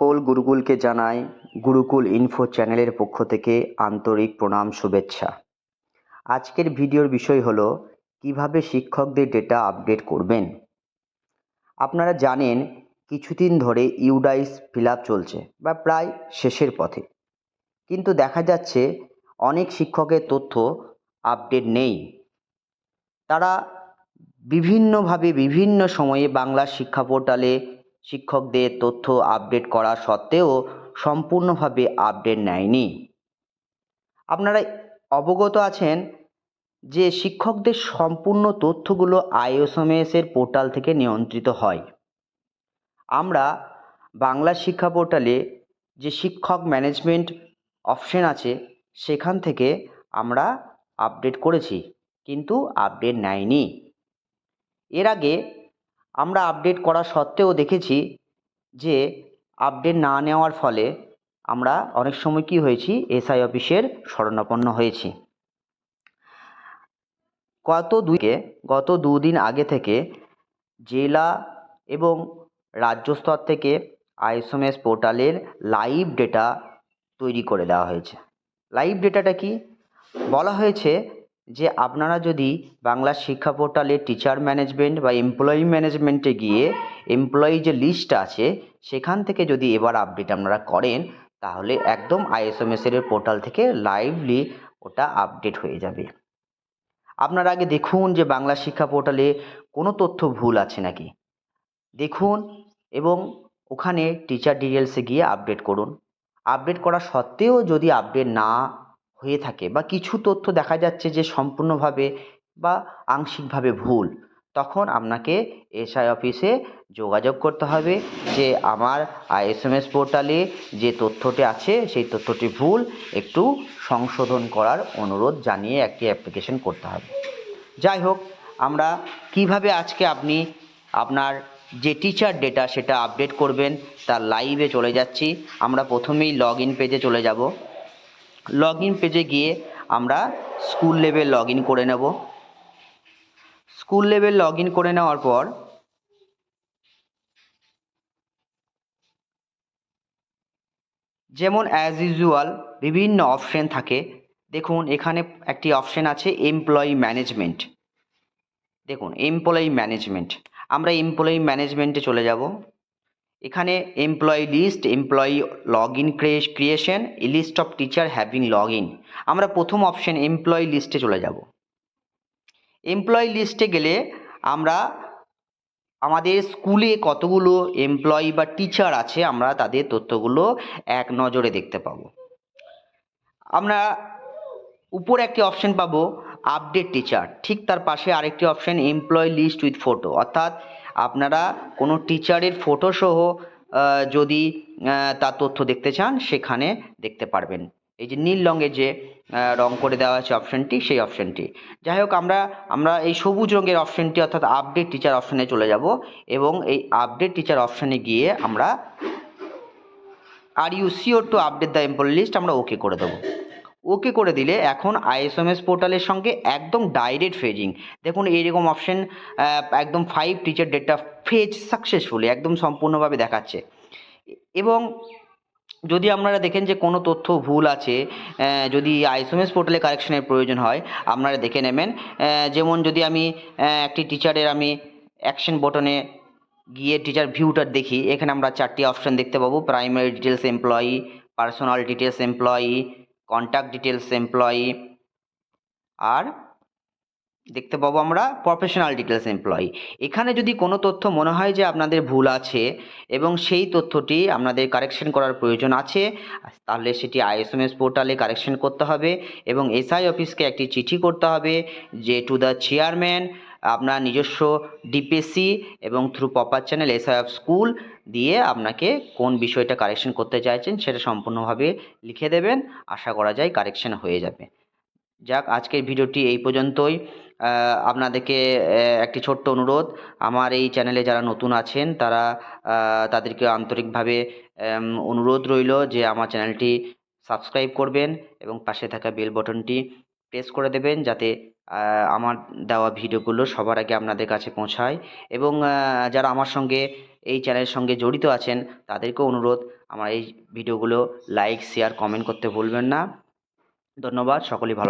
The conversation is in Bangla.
সকল গুরুকুলকে জানাই গুরুকুল ইনফো চ্যানেলের পক্ষ থেকে আন্তরিক প্রণাম, শুভেচ্ছা। আজকের ভিডিওর বিষয় হলো, কীভাবে শিক্ষকদের ডেটা আপডেট করবেন? আপনারা জানেন, কিছুদিন ধরে ইউডাইস ফিল চলছে, বা প্রায় শেষের পথে। কিন্তু দেখা যাচ্ছে, অনেক শিক্ষকের তথ্য আপডেট নেই। তারা বিভিন্নভাবে বিভিন্ন সময়ে বাংলা শিক্ষা পোর্টালে শিক্ষকদের তথ্য আপডেট করা সত্ত্বেও সম্পূর্ণভাবে আপডেট নেয়নি। আপনারা অবগত আছেন যে শিক্ষকদের সম্পূর্ণ তথ্যগুলো আইওসএমএসের পোর্টাল থেকে নিয়ন্ত্রিত হয়। আমরা বাংলা শিক্ষা পোর্টালে যে শিক্ষক ম্যানেজমেন্ট অপশন আছে, সেখান থেকে আমরা আপডেট করেছি, কিন্তু আপডেট নেয়নি। এর আগে আমরা আপডেট করা সত্ত্বেও দেখেছি যে আপডেট না নেওয়ার ফলে আমরা অনেক সময় কী হয়েছি এসআই অফিসের শরণাপন্ন হয়েছি। গত দুইকে গত দুদিন আগে থেকে জেলা এবং রাজ্য স্তর থেকে আইএসএমএস পোর্টালের লাইভ ডেটা তৈরি করে দেওয়া হয়েছে। লাইভ ডেটাটা কি? বলা হয়েছে যে আপনারা যদি বাংলা শিক্ষা পোর্টালে টিচার ম্যানেজমেন্ট বা এমপ্লয়ি ম্যানেজমেন্টে গিয়ে এমপ্লয়ি যে লিস্ট আছে, সেখান থেকে যদি এবার আপডেট আপনারা করেন, তাহলে একদম আইএসএমএসের পোর্টাল থেকে লাইভলি ওটা আপডেট হয়ে যাবে। আপনারা আগে দেখুন যে বাংলা শিক্ষা পোর্টালে কোনো তথ্য ভুল আছে নাকি? দেখুন এবং ওখানে টিচার ডিটেলসে গিয়ে আপডেট করুন। আপডেট করা সত্ত্বেও যদি আপডেট না হয়ে থাকে বা কিছু তথ্য দেখা যাচ্ছে যে সম্পূর্ণভাবে বা আংশিকভাবে ভুল, তখন আপনাকে এসআই অফিসে যোগাযোগ করতে হবে যে আমার আইএসএমএস পোর্টালে যে তথ্যটি আছে, সেই তথ্যটি ভুল, একটু সংশোধন করার অনুরোধ জানিয়ে একটি অ্যাপ্লিকেশন করতে হবে। যাই হোক, আমরা কীভাবে আজকে আপনি আপনার যে টিচার ডেটা সেটা আপডেট করবেন, তার লাইভে চলে যাচ্ছি। আমরা প্রথমেই লগ ইন পেজে চলে যাব। লগ ইন পেজে গিয়ে আমরা স্কুল লেভেল লগ ইন করে নেব। স্কুল লেভেল লগ ইন করে নেওয়ার পর যেমন অ্যাজ ইউজুয়াল বিভিন্ন অপশন থাকে। দেখুন, এখানে একটি অপশন আছে এমপ্লয়ি ম্যানেজমেন্ট দেখুন এমপ্লয়ি ম্যানেজমেন্ট আমরা এমপ্লয়ি ম্যানেজমেন্টে চলে যাব। এখানে employee list employee log in creation list of teacher having log in আমরা প্রথম অপশন এমপ্লয়ি লিস্টে চলে যাব। এমপ্লয়ি লিস্টে গেলে আমরা আমাদের স্কুলে কতগুলো এমপ্লয়ি বা টিচার আছে, আমরা তাদের তথ্যগুলো এক নজরে দেখতে পাবো। আমরা উপরে একটি অপশন পাবো আপডেট টিচার ঠিক তার পাশে আরেকটি option employee list with photo অর্থাৎ আপনারা কোনো টিচারের ফটো সহ যদি তার তথ্য দেখতে চান, সেখানে দেখতে পারবেন। এই যে নীল রঙের যে রং করে দেওয়া আছে অপশনটি সেই অপশনটি যাই হোক, আমরা আমরা এই সবুজ রঙের অপশনটি অর্থাৎ আপডেট টিচার অপশনে চলে যাব এবং এই আপডেট টিচার অপশনে গিয়ে আমরা are you sure to update the employee list আমরা ওকে করে দেবো। ওকে করে দিলে এখন আইএসএমএস পোর্টালের সঙ্গে একদম ডাইরেক্ট ফেজিং দেখুন, এইরকম অপশন একদম five teacher data phase successfully একদম সম্পূর্ণভাবে দেখাচ্ছে। এবং যদি আপনারা দেখেন যে কোনো তথ্য ভুল আছে যদি আইএসএমএস পোর্টালে কারেকশনের প্রয়োজন হয়, আপনারা দেখে নেবেন। যেমন যদি আমি একটি টিচারের আমি অ্যাকশন বটনে গিয়ে টিচার ভিউটার দেখি, এখানে আমরা চারটি অপশন দেখতে পাবো। Primary details employee personal details employee contact details employee আর দেখতে পাবো আমরা প্রফেশনাল ডিটেলস এমপ্লয়ি এখানে যদি কোনো তথ্য মনে হয় যে আপনাদের ভুল আছে এবং সেই তথ্যটি আপনাদের কারেকশন করার প্রয়োজন আছে, তাহলে সেটি আইএসএমএস পোর্টালে কারেকশন করতে হবে এবং এসআই অফিসকে একটি চিঠি করতে হবে যে টু দ্য চেয়ারম্যান আপনার নিজস্ব ডিপিএসসি এবং through proper channel SI of school দিয়ে আপনাকে কোন বিষয়টা কারেকশন করতে চাইছেন সেটা সম্পূর্ণভাবে লিখে দেবেন। আশা করা যায় কারেকশন হয়ে যাবে। যাক, আজকের ভিডিওটি এই পর্যন্তই। আপনাদেরকে একটি ছোট্ট অনুরোধ। আমার এই চ্যানেলে যারা নতুন আছেন, তারা তাদেরকে আন্তরিকভাবে অনুরোধ রইল যে আমার চ্যানেলটি সাবস্ক্রাইব করবেন এবং পাশে থাকা বেল বটনটি প্রেস করে দেবেন যাতে আমার দেওয়া ভিডিওগুলো সবার আগে আপনাদের কাছে পৌঁছায় এবং যারা আমার সঙ্গে এই চ্যানেলের সঙ্গে জড়িত আছেন তাদেরকেও অনুরোধ আমার এই ভিডিওগুলো লাইক শেয়ার কমেন্ট করতে ভুলবেন না। ধন্যবাদ, সকলেই ভালো